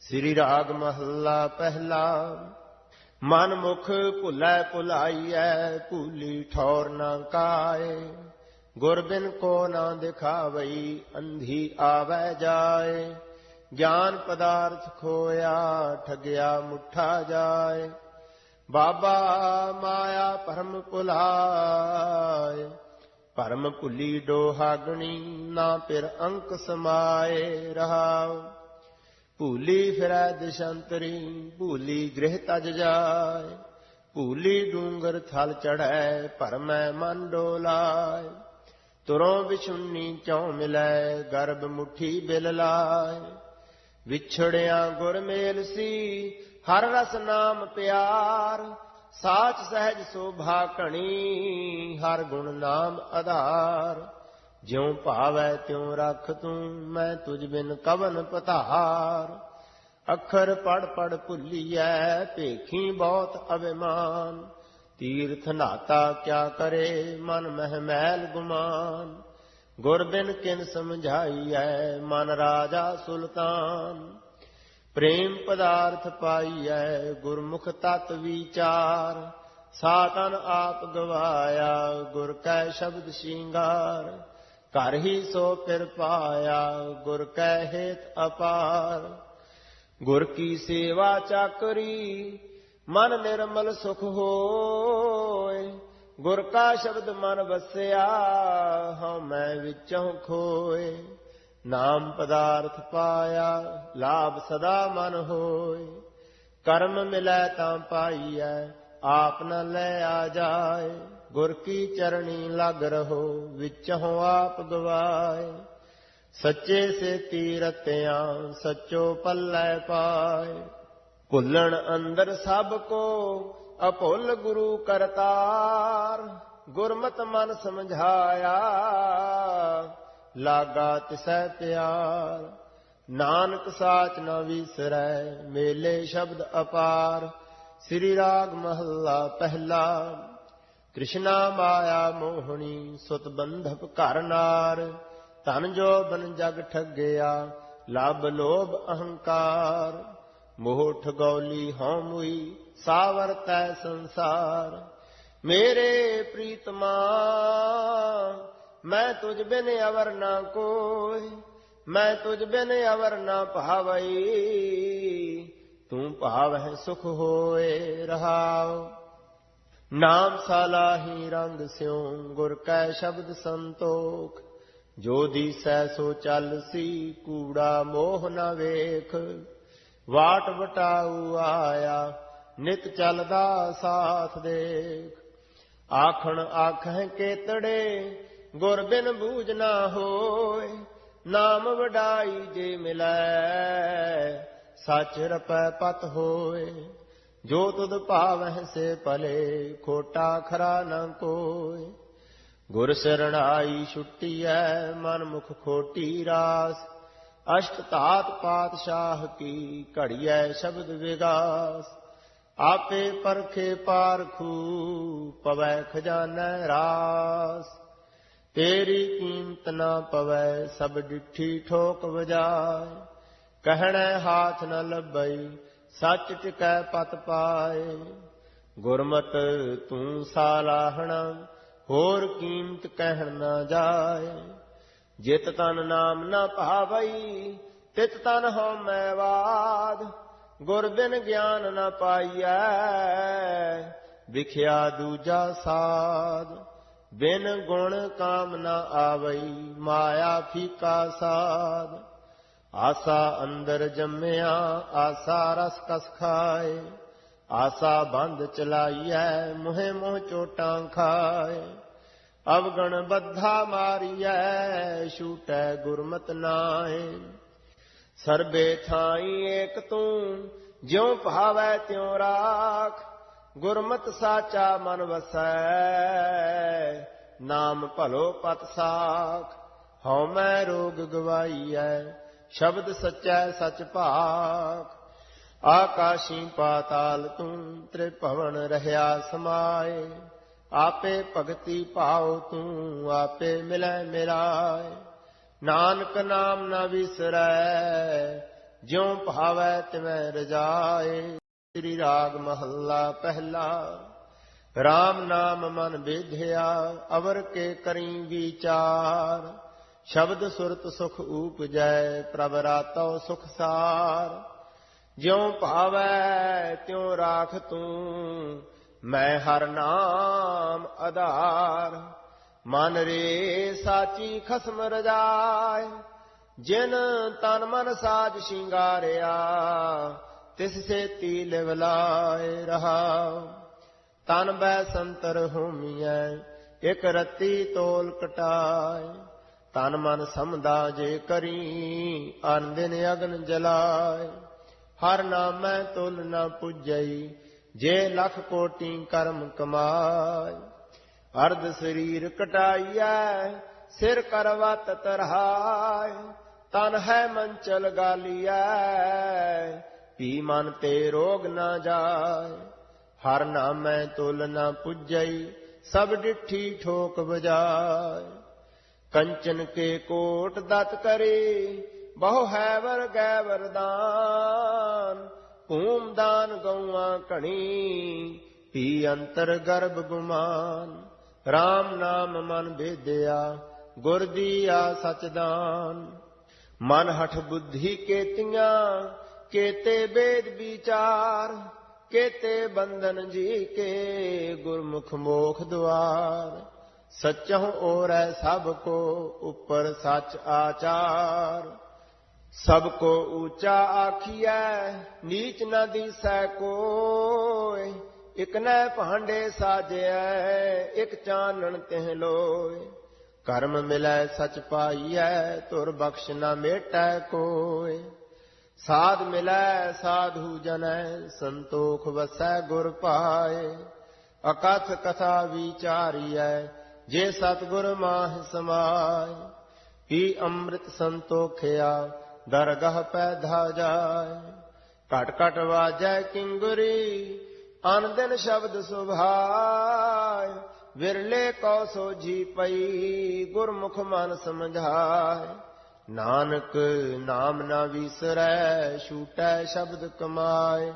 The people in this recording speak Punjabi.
ਸ੍ਰੀ ਰਾਗ ਮਹੱਲਾ ਪਹਿਲਾ। ਮਨ ਮੁਖ ਭੁੱਲੈ ਭੁਲਾਈਐ, ਭੂਲੀ ਠੌਰ ਨਾ ਕਾਏ। ਗੁਰ ਬਿਨ ਕੋ ਨਾ ਦਿਖਾਵਈ, ਅੰਧੀ ਆਵੈ ਜਾਏ। ਗਿਆਨ ਪਦਾਰਥ ਖੋਇਆ, ਠਗਿਆ ਮੁੱਠਾ ਜਾਏ। ਬਾਬਾ ਮਾਇਆ ਭਰਮ ਭੁਲਾਏ। ਭਰਮ ਭੁੱਲੀ ਡੋਹਾਗਣੀ, ਨਾ ਫਿਰ ਅੰਕ ਸਮਾਏ ਰਹਾਉ। ਭੂਲੀ ਫਿਰੈ ਦਿਸ਼ੰਤਰੀ, ਭੂਲੀ ਗ੍ਰਹਿ ਤਜ ਜਾਏ। ਭੂਲੀ ਡੂੰਗਰ ਥਲ ਚੜੈ ਭਰਮੈ ਮਨ ਡੋਲਾਏ। ਤੁਰੋਂ ਵਿਛੁੰਨੀ ਚਉ ਮਿਲੈ, ਗਰਭ ਮੁਠੀ ਬਿਲ ਲਾਏ। ਵਿਛੜਿਆ ਗੁਰ ਮੇਲ ਸੀ, ਹਰ ਰਸ ਨਾਮ ਪਿਆਰ। ਸਾਚ ਸਹਿਜ ਸੋਭਾ ਘਣੀ, ਹਰ ਗੁਣ ਨਾਮ ਆਧਾਰ। ਜਿਉ ਭਾਵੈ ਤਿਉ ਰਖ ਤੂੰ, ਮੈਂ ਤੁਝ ਬਿਨ ਕਵਨ ਪਤਾਰ। ਅੱਖਰ ਪੜ ਪੜ ਭੁੱਲੀਐ, ਭੇਖੀ ਬਹੁਤ ਅਭਿਮਾਨ ਤੀਰਥ ਨਾਤਾ ਕਿਆ ਕਰੇ, ਮਨ ਮਹਿ ਮੈਲ ਗੁਮਾਨ। ਗੁਰ ਬਿਨ ਕਿਨ ਸਮਝਾਈਐ, ਮਨ ਰਾਜਾ ਸੁਲਤਾਨ। ਪ੍ਰੇਮ ਪਦਾਰਥ ਪਾਈਐ, ਗੁਰਮੁਖ ਤਤ ਵਿਚਾਰ। ਸਾਤਨ ਆਪ ਗਵਾਇਆ, ਗੁਰ ਕੈ ਸ਼ਬਦ ਸ਼ਿੰਗਾਰ। ਘਰ ਹੀ ਸੋ ਫਿਰ ਪਾਇਆ, ਗੁਰ ਕੈ ਹੇਤ ਅਪਾਰ। ਗੁਰ ਕੀ ਸੇਵਾ ਚਾਕਰੀ, ਮਨ ਨਿਰਮਲ ਸੁਖ ਹੋਏ। ਗੁਰ ਕਾ ਸ਼ਬਦ ਮਨ ਵਸਿਆ, ਹਉ ਮੈਂ ਵਿੱਚੋਂ ਖੋਏ। ਨਾਮ ਪਦਾਰਥ ਪਾਇਆ, ਲਾਭ ਸਦਾ ਮਨ ਹੋਏ। ਕਰਮ ਮਿਲੈ ਤਾਂ ਪਾਈਐ, ਆਪ ਨ ਲੈ ਆ ਜਾਏ। ਗੁਰ ਕੀ ਚਰਣੀ ਲਗ ਰਹੋ, ਵਿੱਚੋਂ ਆਪ ਗਵਾਏ। ਸੱਚੇ ਸੇ ਤੀਰਤਿਆਂ ਸੱਚੋ ਪੱਲੇ ਪਾਏ। ਭੁੱਲਣ ਅੰਦਰ ਸਭ ਕੋ ਅਭੁੱਲ ਗੁਰੂ ਕਰਤਾਰ। ਗੁਰਮਤ ਮਨ ਸਮਝਾਇਆ, ਲਾਗਾ ਤਿਸੈ ਪਿਆਰ। ਨਾਨਕ ਸਾਚ ਨ ਵਿਸਰੈ, ਮੇਲੇ ਸ਼ਬਦ ਅਪਾਰ। ਸ੍ਰੀ ਰਾਗ ਮਹੱਲਾ ਪਹਿਲਾ ਕ੍ਰਿਸ਼ਨਾ ਮਾਇਆ ਮੋਹਣੀ ਸੁਤ ਬੰਧਪ ਘਰ ਨਾਰ, ਧਨ ਜੋ ਬਨ ਜਗ ਠੱਗਿਆ, ਲਬ ਲੋਭ ਅਹੰਕਾਰ। ਮੋਹ ਠਗੌਲੀ ਹਉ ਮੁਈ ਸਾਵਰਤੈ ਸੰਸਾਰ। ਮੇਰੇ ਪ੍ਰੀਤਮਾ ਮੈਂ ਤੁਝ ਬਿਨ ਅਵਰ ਨਾ ਕੋਈ, ਮੈਂ ਤੁਝ ਬਿਨ ਅਵਰ ਨਾ ਭਾਵਈ। ਤੂੰ ਭਾਵਹਿ ਸੁਖ ਹੋਏ ਰਹਾਓ। ਨਾਮ ਸਾਲਾਹੀ ਰੰਗ ਸਿਉ, ਗੁਰ ਕੈ ਸ਼ਬਦ ਸੰਤੋਖ। ਜੋ ਦੀਸੈ ਸੋ ਚੱਲ ਸੀ, ਕੂੜਾ ਮੋਹ ਨਾ ਵੇਖ। ਵਾਟ ਵਟਾਉ ਆਇਆ, ਨਿਤ ਚੱਲਦਾ ਸਾਥ ਦੇਖ। ਆਖਣ ਆਖੈ ਕੇਤੜੇ, ਗੁਰ ਬਿਨ ਬੂਝ ਨਾ ਹੋਏ। ਨਾਮ ਵਡਾਈ ਜੇ ਮਿਲੈ, ਸੱਚ ਰਪੈ ਪਤ ਹੋਏ। ਜੋ ਤੁਧ ਭਾਵਹਿ ਸੇ ਭਲੇ, ਖੋਟਾ ਖਰਾ ਨ ਕੋਏ ਗੁਰ ਸਰਣਾਈ ਛੁੱਟੀਐ ਮਨ ਮੁਖ ਖੋਟੀ ਰਾਸ। ਅਸ਼ਟ ਧਾਤ ਪਾਤਸ਼ਾਹ ਕੀ ਘੜੀਐ ਸ਼ਬਦ ਵਿਗਾਸ। ਆਪੇ ਪਰਖੇ ਪਾਰਖੂ ਪਵੈ ਖਜਾਨਾ ਰਾਸ। ਤੇਰੀ ਕੀਮਤ ਨਾ ਪਵੈ, ਸਭ ਡਿੱਠੀ ਠੋਕ ਵਜਾਏ ਕਹਿਣੈ ਹਾਥ ਨ ਲੱਭਈ ਸੱਚ ਟਿਕੈ ਪਤ ਪਾਏ। ਗੁਰਮਤ ਤੂੰ ਸਾਲਾਹਣਾ, ਹੋਰ ਕੀਮਤ ਕਹਿਣ ਨਾ ਜਾਏ। ਜਿਤ ਤਨ ਨਾਮ ਨਾ ਭਾਵਈ, ਤਿਤ ਤਨ ਹੋ ਮੈਂ ਬਾਦ ਗੁਰ ਬਿਨ ਗਿਆਨ ਨਾ ਪਾਈਐ, ਵਿਖਿਆ ਦੂਜਾ ਸਾਧ। ਬਿਨ ਗੁਣ ਕਾਮ ਨਾ ਆਵਈ, ਮਾਇਆ ਫੀਕਾ ਸਾਧ। ਆਸਾ ਅੰਦਰ ਜੰਮਿਆ, ਆਸਾ ਰਸ ਕਸ ਖਾਏ, ਆਸਾ ਬੰਦ ਚਲਾਈਐ, ਮੁਹਿ ਮੋਹ ਚੋਟਾਂ ਖਾਏ। ਅਵਗਣ ਬੱਧਾ ਮਾਰੀਐ, ਛੂਟੈ ਗੁਰਮਤ ਨਾਏ ਸਰਬੇ ਥਾਈ ਏਕ ਤੂੰ, ਜਿਉ ਭਾਵੈ ਤਿਉ ਰਾਖ, ਗੁਰਮਤ ਸਾਚਾ ਮਨ ਵਸੈ। ਨਾਮ ਭਲੋ ਪਤ ਸਾਖ, ਹਉ ਮੈਂ ਰੋਗ ਗਵਾਈਐ। ਸ਼ਬਦ ਸਚੈ ਸਚ ਭਾਖ। ਆਕਾਸ਼ੀ ਪਾਤਾਲ ਤੂੰ ਤ੍ਰਿਭਵਨ ਰਹਾ ਸਮਾਏ। ਆਪੇ ਭਗਤੀ ਭਾਉ ਤੂੰ ਆਪੇ ਮਿਲੈ ਮਿਲਾਏ। ਨਾਨਕ ਨਾਮ ਨਾ ਵਿਸਰੈ, ਜਿਉ ਭਾਵੈ ਤਿਵੈ ਰਜਾਏ। ਸ੍ਰੀ ਰਾਗ ਮਹੱਲਾ ਪਹਿਲਾ RAM ਨਾਮ ਮਨ ਬੇਧਿਆ ਅਵਰ ਕੇ ਕਰੀ ਵਿਚਾਰ। ਸ਼ਬਦ ਸੁਰਤ ਸੁਖ ਊਪਜੈ ਪ੍ਰਭ ਰਾਤਉ ਸੁਖ ਸਾਰ। ਜਿਉ ਭਾਵੈ, ਤਿਉ ਰਾਖ ਤੂੰ, ਮੈਂ ਹਰ ਨਾਮ ਆਧਾਰ। ਮਨ ਰੇ ਸਾਚੀ ਖਸਮ ਰਜਾਏ ਜਿਨ ਤਨ ਮਨ ਸਾਜ ਸ਼ਿੰਗਾਰਿਆ, ਤਿਸ ਸੇ ਤੀ ਲਿਵ ਰਹਾ ਤਨ ਬੈ ਸੰਤਰ ਹੋਮੀਐ, ਇਕ ਰਤੀ ਤੋਲ ਕਟਾਏ ਤਨ ਮਨ ਸਮਦਾ ਜੇ ਕਰੀ ਅਨ ਦਿਨ ਅਗਨ ਜਲਾਏ। ਹਰ ਨਾਮੈ ਤੁਲ ਨਾ ਪੁਜਈ, ਜੇ ਲਖ ਕੋਟੀ ਕਰਮ ਕਮਾਏ। ਅਰਧ ਸਰੀਰ ਕਟਾਈਐ, ਸਿਰ ਕਰਵਤ ਤਰਹਾਏ। ਤਨ ਹੈ ਮੰਚਲ ਗਾਲੀਐ ਪੀ ਮਨ ਤੇ ਰੋਗ ਨਾ ਜਾਏ। ਹਰ ਨਾਮੈ ਤੁਲ ਨਾ ਪੁਜਈ, ਸਭ ਡਿਠੀ ਠੋਕ ਬਜਾਏ ਕੰਚਨ ਕੇ ਕੋਟ ਦਤ ਕਰੇ, ਬਹੁ ਹੈਵਰ ਵਰ ਗੈ ਭੂਮ ਦਾਨ ਗਊਆਂ ਘਣੀ, ਪੀ ਅੰਤਰ ਗਰਭ ਗੁਮਾਨ। RAM ਨਾਮ ਮਨ ਭੇਦਿਆ ਗੁਰ ਦੀਆ ਸਚਦਾਨ ਮਨ ਹਠ ਬੁੱਧੀ ਕੇਤੀਆਂ, ਕੇਤੇ ਬੇਦ ਵਿਚਾਰ। ਕੇਤੇ ਬੰਧਨ ਜੀ ਕੇ ਗੁਰਮੁਖ ਮੋਖ ਦੁਆਰ। ਸਚਹੁ ਔਰੈ ਸਭ ਕੋ ਉਪਰ ਸਚ ਆਚਾਰ। ਸਭ ਕੋ ਊਚਾ ਆਖੀਐ, ਨੀਚ ਨ ਦੀਸੈ ਕੋਇ। ਇਕ ਨੈ ਭਾਂਡੇ ਸਾਜਿਐ, ਇਕ ਚਾਨਣ ਤਿਹ ਲੋਇ। ਕਰਮ ਮਿਲੈ ਸਚ ਪਾਈਐ, ਤੁਰ ਬਖਸ਼ ਨ ਮੇਟੈ ਕੋਇ। ਸਾਧ ਮਿਲੈ, ਸਾਧੂ ਜਨੈ, ਸੰਤੋਖ ਵਸੈ ਗੁਰ ਪਾਏ। ਅਕਥ ਕਥਾ ਵਿਚਾਰੀਐ ਜੇ ਸਤਗੁਰ ਮਾਹ ਸਮਾਏ ਪੀ ਅੰਮ੍ਰਿਤ ਸੰਤੋਖਿਆ, ਦਰਗਹ ਪੈਧਾ ਜਾਏ। ਘਟ ਘਟ ਵਾਜੈ ਕਿੰਗੁਰੀ ਅਨ ਦਿਨ ਸ਼ਬਦ ਸੁਭਾਏ। ਵਿਰਲੇ ਕੋ ਸੋਝੀ ਪਈ, ਗੁਰਮੁਖ ਮਨ ਸਮਝਾਏ। ਨਾਨਕ ਨਾਮ ਨਾ ਵਿਸਰੈ, ਛੂਟੈ ਸ਼ਬਦ ਕਮਾਏ।